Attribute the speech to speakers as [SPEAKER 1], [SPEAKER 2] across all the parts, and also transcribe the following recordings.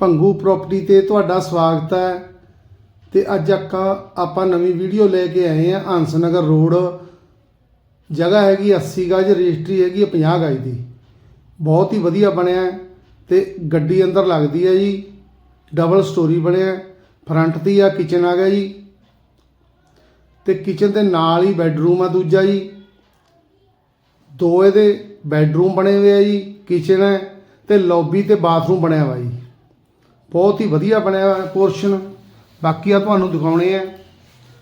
[SPEAKER 1] Bhangu property ਤੇ ਤੁਹਾਡਾ ਸਵਾਗਤ ਹੈ। ਤੇ ਅੱਜ ਆਪਾਂ ਆਪਾਂ ਨਵੀਂ ਵੀਡੀਓ ਲੈ ਕੇ ਆਏ ਹਾਂ ਹੰਸਨਗਰ ਰੋਡ। ਜਗ੍ਹਾ ਹੈਗੀ 80 ਗਜ, ਰਜਿਸਟਰੀ ਹੈਗੀ ਹੈ 50 ਗਜ ਦੀ। ਬਹੁਤ ਹੀ ਵਧੀਆ ਬਣਿਆ ਹੈ ਤੇ ਗੱਡੀ ਅੰਦਰ ਲੱਗਦੀ ਹੈ ਜੀ। ਡਬਲ ਸਟੋਰੀ ਬਣਿਆ ਫਰੰਟ ਤੇ ਆ ਕਿਚਨ ਆ ਗਿਆ ਜੀ। ਤੇ ਕਿਚਨ ਦੇ ਨਾਲ ਹੀ ਬੈੱਡਰੂਮ ਆ ਦੂਜਾ ਜੀ। ਦੋ ਇਹਦੇ ਬੈੱਡਰੂਮ ਬਣੇ ਹੋਏ ਆ ਜੀ। ਕਿਚਨ ਹੈ ਤੇ ਲੌਬੀ ਤੇ ਬਾਥਰੂਮ ਬਣਿਆ ਵਾ ਜੀ। ਬਹੁਤ ਹੀ ਵਧੀਆ ਬਣਿਆ ਹੋਇਆ ਪੋਰਸ਼ਨ। ਬਾਕੀ ਆ ਤੁਹਾਨੂੰ ਦਿਖਾਉਣੇ ਆ।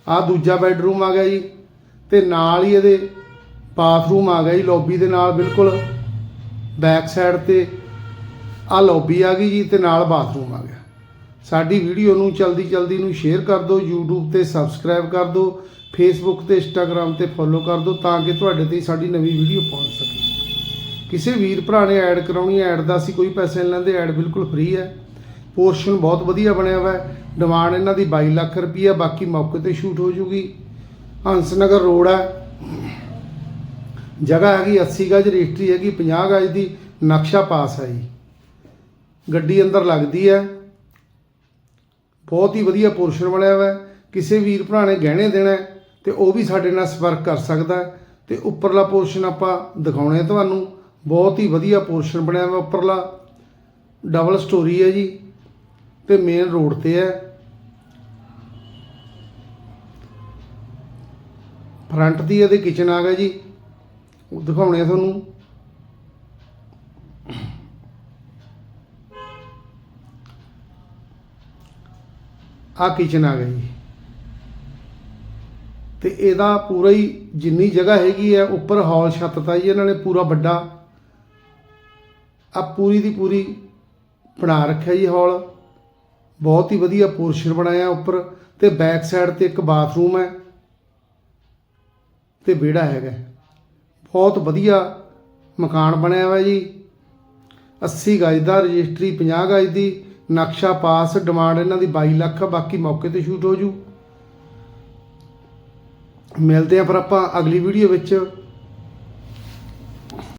[SPEAKER 1] ਆ ਦੂਜਾ ਬੈੱਡਰੂਮ ਆ ਗਿਆ ਜੀ। ਤੇ ਨਾਲ ਹੀ ਇਹਦੇ ਬਾਥਰੂਮ ਆ ਗਿਆ ਜੀ, ਲੌਬੀ ਦੇ ਨਾਲ ਬਿਲਕੁਲ। ਬੈਕ ਸਾਈਡ ਤੇ ਆ ਲੌਬੀ ਆ ਗਈ ਜੀ ਤੇ ਨਾਲ ਬਾਥਰੂਮ ਆ ਗਿਆ। ਸਾਡੀ ਵੀਡੀਓ ਨੂੰ ਜਲਦੀ ਜਲਦੀ ਨੂੰ ਸ਼ੇਅਰ ਕਰ ਦਿਓ, YouTube ਤੇ ਸਬਸਕ੍ਰਾਈਬ ਕਰ ਦਿਓ, Facebook ਤੇ Instagram ਤੇ ਫੋਲੋ ਕਰ ਦਿਓ ਤਾਂ ਕਿ ਤੁਹਾਡੇ ਤੇ ਸਾਡੀ ਨਵੀਂ ਵੀਡੀਓ ਪਹੁੰਚ ਸਕੇ। ਕਿਸੇ ਵੀਰ ਭਰਾ ਨੇ ਐਡ ਕਰਾਉਣੀ ਐਡ ਦਾ ਅਸੀਂ ਕੋਈ ਪੈਸੇ ਨਹੀਂ ਲੈਂਦੇ ਐਡ ਬਿਲਕੁਲ ਫ੍ਰੀ ਹੈ। ਪੋਰਸ਼ਨ ਬਹੁਤ ਵਧੀਆ ਬਣਿਆ ਹੋਇਆ ਹੈ। ਡਿਮਾਂਡ ਇਹਨਾਂ ਦੀ 22 ਲੱਖ ਰੁਪਈਆ, ਬਾਕੀ ਮੌਕੇ ਤੇ ਸ਼ੂਟ ਹੋ ਜੂਗੀ। ਹੰਸ ਨਗਰ ਰੋਡ ਹੈ। ਜਗ੍ਹਾ ਹੈਗੀ 80 ਗਜ, ਰਜਿਸਟਰੀ ਹੈਗੀ 50 ਗਜ ਦੀ, ਨਕਸ਼ਾ ਪਾਸ ਹੈ ਜੀ। ਗੱਡੀ ਅੰਦਰ ਲੱਗਦੀ ਹੈ। ਬਹੁਤ ਹੀ ਵਧੀਆ ਪੋਰਸ਼ਨ ਬਣਿਆ ਹੋਇਆ ਕਿਸੇ ਵੀਰ ਭਰਾ ਨੇ ਗਹਿਣੇ ਦੇਣਾ ਹੈ ਤੇ ਉਹ ਵੀ ਸਾਡੇ ਨਾਲ ਸੰਪਰਕ ਕਰ ਸਕਦਾ ਹੈ। ਤੇ ਉੱਪਰਲਾ ਪੋਰਸ਼ਨ ਆਪਾਂ ਦਿਖਾਉਣੇ ਤੁਹਾਨੂੰ। ਬਹੁਤ ਹੀ ਵਧੀਆ ਪੋਰਸ਼ਨ ਬਣਿਆ ਹੋਇਆ ਉੱਪਰਲਾ। ਡਬਲ ਸਟੋਰੀ ਹੈ ਜੀ। ਤੇ ਮੇਨ ਰੋਡ ਤੇ ਹੈ। ਫਰੰਟ ਦੀ ਇਹਦੇ ਕਿਚਨ ਆ ਗਿਆ ਜੀ। ਉਹ ਦਿਖਾਉਣੇ ਆ ਤੁਹਾਨੂੰ। ਆ ਕਿਚਨ ਆ ਗਿਆ ਜੀ। ਤੇ ਇਹਦਾ ਪੂਰਾ ਹੀ ਜਿੰਨੀ ਜਗ੍ਹਾ ਹੈਗੀ ਹੈ, ਉੱਪਰ ਹਾਲ ਛੱਤ ਤਾ ਜੀ ਇਹਨਾਂ ਨੇ ਪੂਰਾ ਵੱਡਾ। ਆ ਪੂਰੀ ਦੀ ਪੂਰੀ ਬਣਾ ਰੱਖਿਆ ਜੀ ਹਾਲ ਬਹੁਤ ਹੀ ਵਧੀਆ ਪੋਰਸ਼ਨ ਬਣਾਇਆ ਉੱਪਰ ਤੇ ਬੈਕ ਸਾਈਡ ਤੇ ਇੱਕ ਬਾਥਰੂਮ ਹੈ ਤੇ ਵਿਹੜਾ ਹੈਗਾ। ਬਹੁਤ ਵਧੀਆ ਮਕਾਨ ਬਣਿਆ ਹੋਇਆ ਜੀ। 80 ਗਜ ਦਾ ਰਜਿਸਟਰੀ 50 ਗਜ ਦੀ, ਨਕਸ਼ਾ ਪਾਸ, ਡਿਮਾਂਡ ਇਹਨਾਂ ਦੀ 22 ਲੱਖ, ਬਾਕੀ ਮੌਕੇ ਤੇ ਸ਼ੂਟ ਹੋ ਜੂ। ਮਿਲਦੇ ਆ ਫਿਰ ਆਪਾਂ ਅਗਲੀ ਵੀਡੀਓ ਵਿੱਚ।